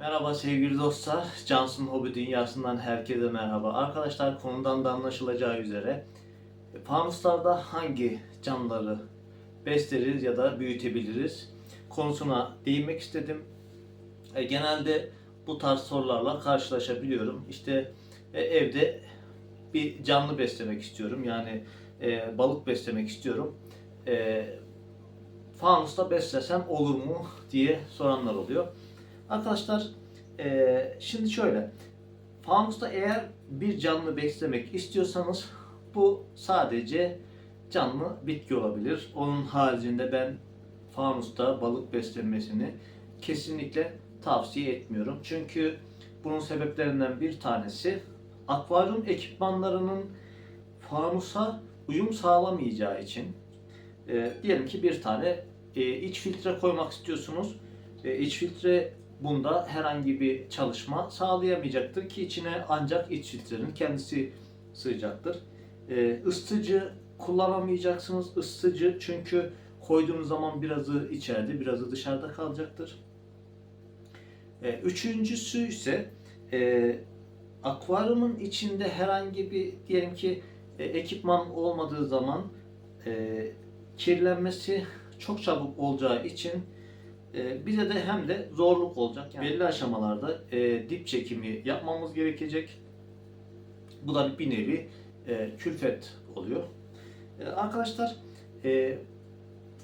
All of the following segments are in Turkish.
Merhaba sevgili dostlar. Cansın Hobi Dünyası'ndan herkese merhaba. Arkadaşlar konudan da anlaşılacağı üzere e, fanuslarda hangi canlıları besleriz ya da büyütebiliriz konusuna değinmek istedim. E, genelde bu tarz sorularla karşılaşabiliyorum. İşte e, evde bir canlı beslemek istiyorum. Yani e, balık beslemek istiyorum. E, fanusta beslesem olur mu diye soranlar oluyor. Arkadaşlar eee, şimdi şöyle. Fanusta eğer bir canlı beslemek istiyorsanız bu sadece canlı bitki olabilir. Onun haricinde ben fanusta balık beslenmesini kesinlikle tavsiye etmiyorum. Çünkü bunun sebeplerinden bir tanesi akvaryum ekipmanlarının fanusa uyum sağlamayacağı için e, diyelim ki bir tane e, iç filtre koymak istiyorsunuz. E, iç filtre bunda herhangi bir çalışma sağlayamayacaktır ki içine ancak iç filtrenin kendisi sığacaktır. E, ısıtıcı kullanamayacaksınız. Isıtıcı çünkü koyduğunuz zaman birazı içeride, birazı dışarıda kalacaktır. E, üçüncüsü ise e, akvaryumun içinde herhangi bir diyelim ki e, ekipman olmadığı zaman e, kirlenmesi çok çabuk olacağı için e, bize de hem de zorluk olacak. Yani belli aşamalarda e, dip çekimi yapmamız gerekecek. Bu da bir nevi e, külfet oluyor. E, arkadaşlar e,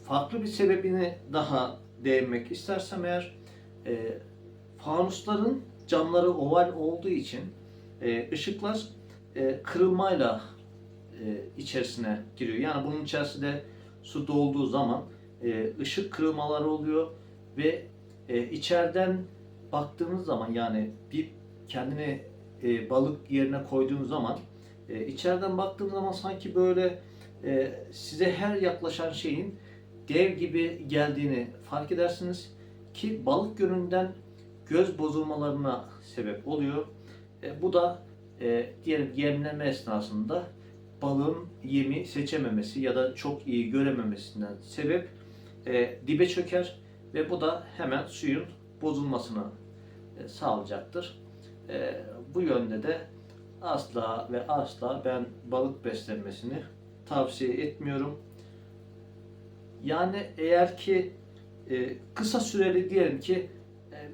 farklı bir sebebini daha değinmek istersem eğer e, fanusların camları oval olduğu için e, ışıklar e, kırılmayla e, içerisine giriyor. Yani bunun içerisinde su dolduğu zaman e, ışık kırılmaları oluyor ve e, içeriden baktığınız zaman yani bir kendini e, balık yerine koyduğunuz zaman e, içeriden baktığınız zaman sanki böyle e, size her yaklaşan şeyin dev gibi geldiğini fark edersiniz ki balık yönünden göz bozulmalarına sebep oluyor. E, bu da e, diyelim yemleme esnasında balığın yemi seçememesi ya da çok iyi görememesinden sebep e, dibe çöker ve bu da hemen suyun bozulmasını e, sağlayacaktır. E, bu yönde de asla ve asla ben balık beslenmesini tavsiye etmiyorum. Yani eğer ki e, kısa süreli diyelim ki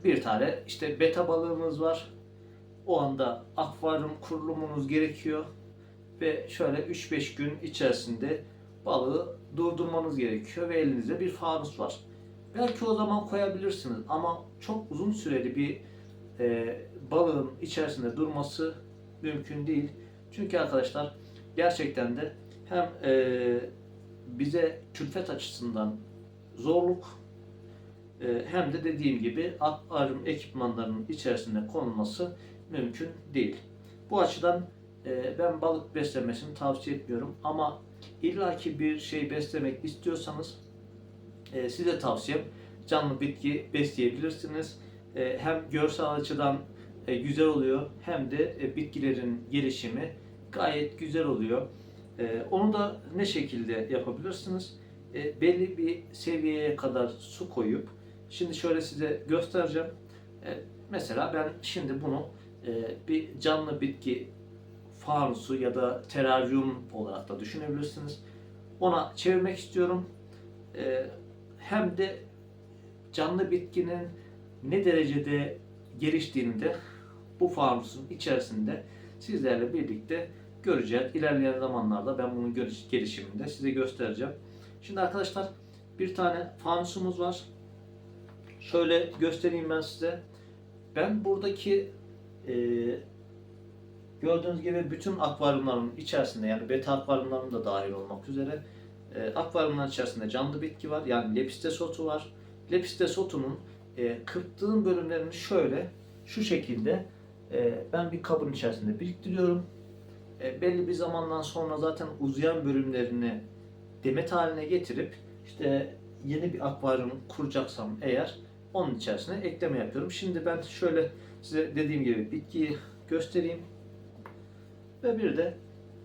bir tane işte beta balığımız var. O anda akvaryum kurulumunuz gerekiyor ve şöyle 3-5 gün içerisinde balığı durdurmanız gerekiyor ve elinizde bir fanus var. Belki o zaman koyabilirsiniz ama çok uzun süreli bir e, balığın içerisinde durması mümkün değil. Çünkü arkadaşlar gerçekten de hem e, bize külfet açısından zorluk e, hem de dediğim gibi akvaryum ekipmanlarının içerisinde konulması mümkün değil. Bu açıdan e, ben balık beslemesini tavsiye etmiyorum ama illaki bir şey beslemek istiyorsanız e, size tavsiyem canlı bitki besleyebilirsiniz. E, hem görsel açıdan e, güzel oluyor hem de e, bitkilerin gelişimi gayet güzel oluyor. E, onu da ne şekilde yapabilirsiniz? E, belli bir seviyeye kadar su koyup şimdi şöyle size göstereceğim. E, mesela ben şimdi bunu e, bir canlı bitki fanusu ya da teraryum olarak da düşünebilirsiniz. Ona çevirmek istiyorum. E, hem de canlı bitkinin ne derecede geliştiğini de bu fanusun içerisinde sizlerle birlikte göreceğiz. İlerleyen zamanlarda ben bunun gelişimini de size göstereceğim. Şimdi arkadaşlar bir tane fanusumuz var. Şöyle göstereyim ben size. Ben buradaki e, gördüğünüz gibi bütün akvaryumların içerisinde yani beta akvaryumların da dahil olmak üzere e, akvaryumların içerisinde canlı bitki var. Yani lepistes otu var. Lepistes otunun e, kırptığım bölümlerini şöyle şu şekilde e, ben bir kabın içerisinde biriktiriyorum. E, belli bir zamandan sonra zaten uzayan bölümlerini demet haline getirip işte yeni bir akvaryum kuracaksam eğer onun içerisine ekleme yapıyorum. Şimdi ben şöyle size dediğim gibi bitkiyi göstereyim. Ve bir de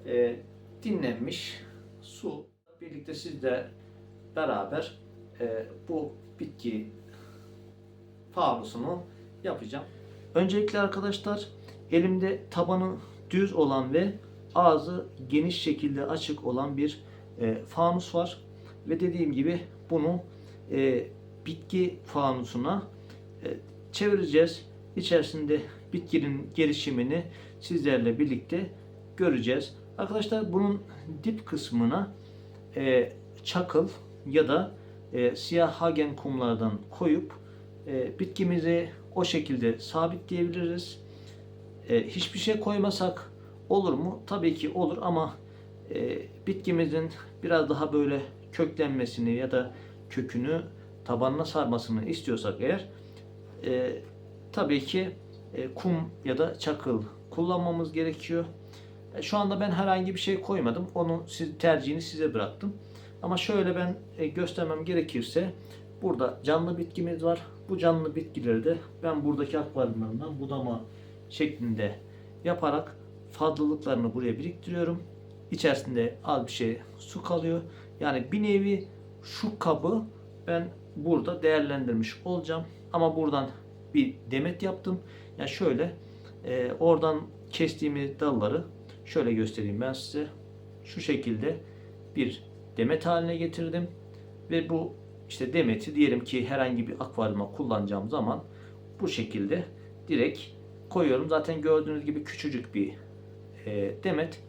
e, dinlenmiş su. Birlikte sizle beraber e, bu bitki fanusunu yapacağım. Öncelikle arkadaşlar elimde tabanı düz olan ve ağzı geniş şekilde açık olan bir e, fanus var. Ve dediğim gibi bunu e, bitki fanusuna e, çevireceğiz. İçerisinde bitkinin gelişimini sizlerle birlikte göreceğiz. Arkadaşlar bunun dip kısmına e, çakıl ya da e, siyah hagen kumlardan koyup e, bitkimizi o şekilde sabitleyebiliriz. E, hiçbir şey koymasak olur mu? Tabii ki olur ama e, bitkimizin biraz daha böyle köklenmesini ya da kökünü tabanına sarmasını istiyorsak eğer e, tabii ki e, kum ya da çakıl kullanmamız gerekiyor. E, Şu anda ben herhangi bir şey koymadım. Onu siz, tercihini size bıraktım. Ama şöyle ben e, göstermem gerekirse burada canlı bitkimiz var. Bu canlı bitkileri de ben buradaki akvaryumlarından budama şeklinde yaparak fazlalıklarını buraya biriktiriyorum. İçerisinde az bir şey su kalıyor. Yani bir nevi şu kabı ben burada değerlendirmiş olacağım. Ama buradan bir demet yaptım. Yani şöyle e, oradan kestiğimiz dalları şöyle göstereyim ben size. Şu şekilde bir demet haline getirdim. Ve bu işte demeti diyelim ki herhangi bir akvaryuma kullanacağım zaman bu şekilde direkt koyuyorum. Zaten gördüğünüz gibi küçücük bir e, demet.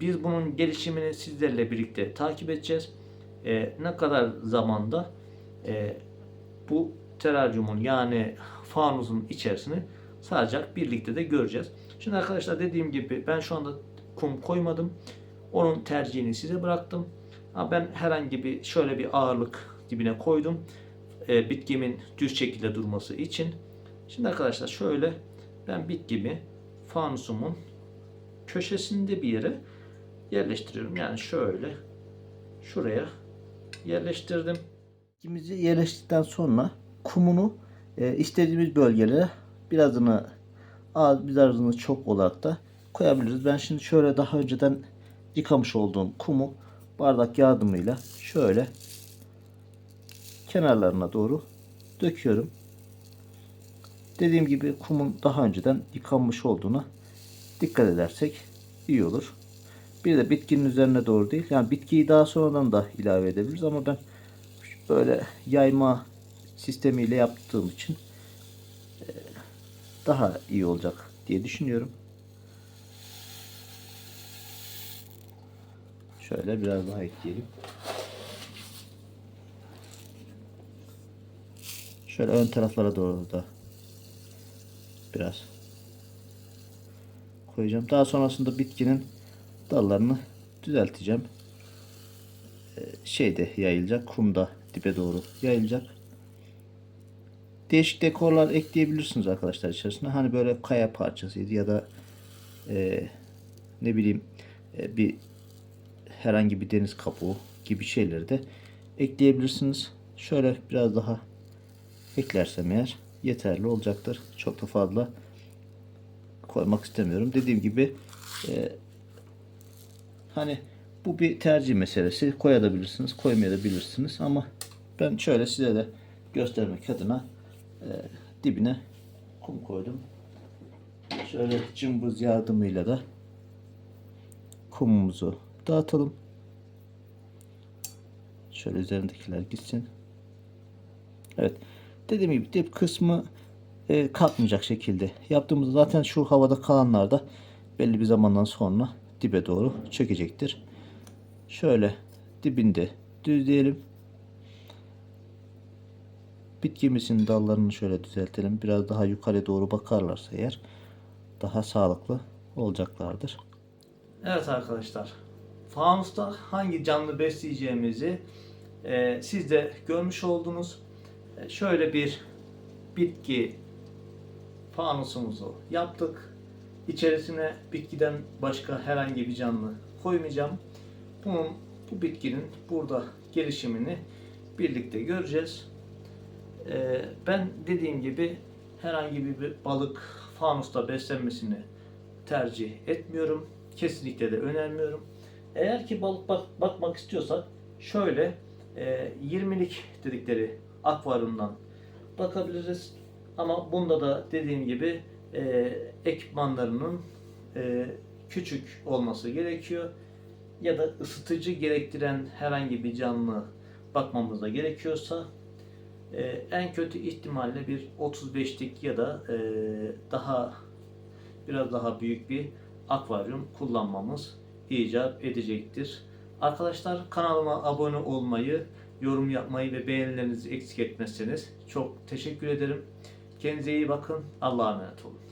Biz bunun gelişimini sizlerle birlikte takip edeceğiz. E, ne kadar zamanda e, bu teraryumun yani fanusun içerisini saracak birlikte de göreceğiz. Şimdi arkadaşlar dediğim gibi ben şu anda kum koymadım. Onun tercihini size bıraktım. Ha ben herhangi bir şöyle bir ağırlık dibine koydum. E, bitkimin düz şekilde durması için. Şimdi arkadaşlar şöyle ben bitkimi fanusumun köşesinde bir yere yerleştiriyorum. Yani şöyle şuraya yerleştirdim. Bitkimizi yerleştirdikten sonra kumunu e, istediğimiz bölgelere birazını az birazını çok olarak da koyabiliriz. Ben şimdi şöyle daha önceden yıkamış olduğum kumu bardak yardımıyla şöyle kenarlarına doğru döküyorum. Dediğim gibi kumun daha önceden yıkanmış olduğuna dikkat edersek iyi olur. Bir de bitkinin üzerine doğru değil. Yani bitkiyi daha sonradan da ilave edebiliriz ama ben böyle yayma sistemiyle yaptığım için daha iyi olacak diye düşünüyorum. Şöyle biraz daha ekleyelim. Şöyle ön taraflara doğru da biraz koyacağım. Daha sonrasında bitkinin dallarını düzelteceğim. Ee, şeyde yayılacak. Kumda dibe doğru yayılacak. Değişik dekorlar ekleyebilirsiniz arkadaşlar içerisine. Hani böyle kaya parçasıydı ya da e, ne bileyim e, bir herhangi bir deniz kabuğu gibi şeyleri de ekleyebilirsiniz. Şöyle biraz daha eklersem eğer yeterli olacaktır. Çok da fazla koymak istemiyorum. Dediğim gibi e, hani bu bir tercih meselesi. Koyabilirsiniz, koymayabilirsiniz ama ben şöyle size de göstermek adına e, dibine kum koydum. Şöyle cımbız yardımıyla da kumumuzu dağıtalım. Şöyle üzerindekiler gitsin. Evet. Dediğim gibi dip kısmı e, kalkmayacak şekilde yaptığımızda zaten şu havada kalanlar da belli bir zamandan sonra dibe doğru çökecektir. Şöyle dibinde düzleyelim. Bitkimizin dallarını şöyle düzeltelim. Biraz daha yukarı doğru bakarlarsa eğer daha sağlıklı olacaklardır. Evet arkadaşlar. Fanusta hangi canlı besleyeceğimizi e, siz de görmüş oldunuz. E, şöyle bir bitki fanusumuzu yaptık. İçerisine bitkiden başka herhangi bir canlı koymayacağım. Bunun bu bitkinin burada gelişimini birlikte göreceğiz. E, ben dediğim gibi herhangi bir balık fanusta beslenmesini tercih etmiyorum. Kesinlikle de önermiyorum. Eğer ki balık bak, bakmak istiyorsak şöyle e, 20'lik dedikleri akvaryumdan bakabiliriz. Ama bunda da dediğim gibi e, ekipmanlarının e, küçük olması gerekiyor ya da ısıtıcı gerektiren herhangi bir canlı bakmamız gerekiyorsa e, en kötü ihtimalle bir 35'lik ya da e, daha biraz daha büyük bir akvaryum kullanmamız icap edecektir. Arkadaşlar kanalıma abone olmayı, yorum yapmayı ve beğenilerinizi eksik etmezseniz çok teşekkür ederim. Kendinize iyi bakın. Allah'a emanet olun.